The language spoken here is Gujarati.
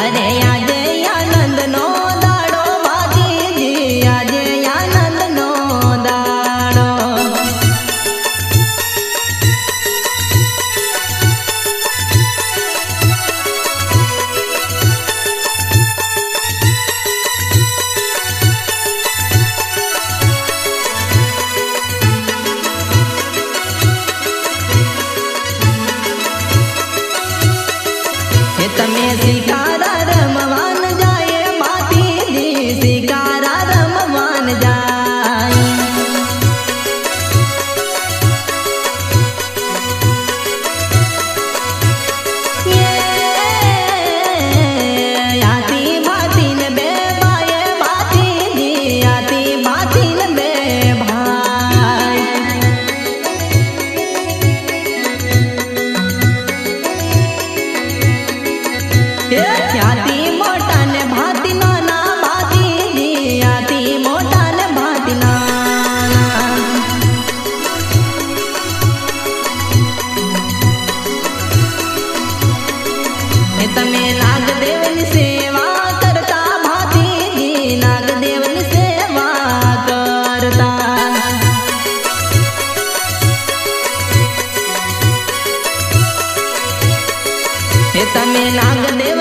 हरे याद તમે નાગદેવની સેવા કરતા કરતા. હે તમે નાગદેવ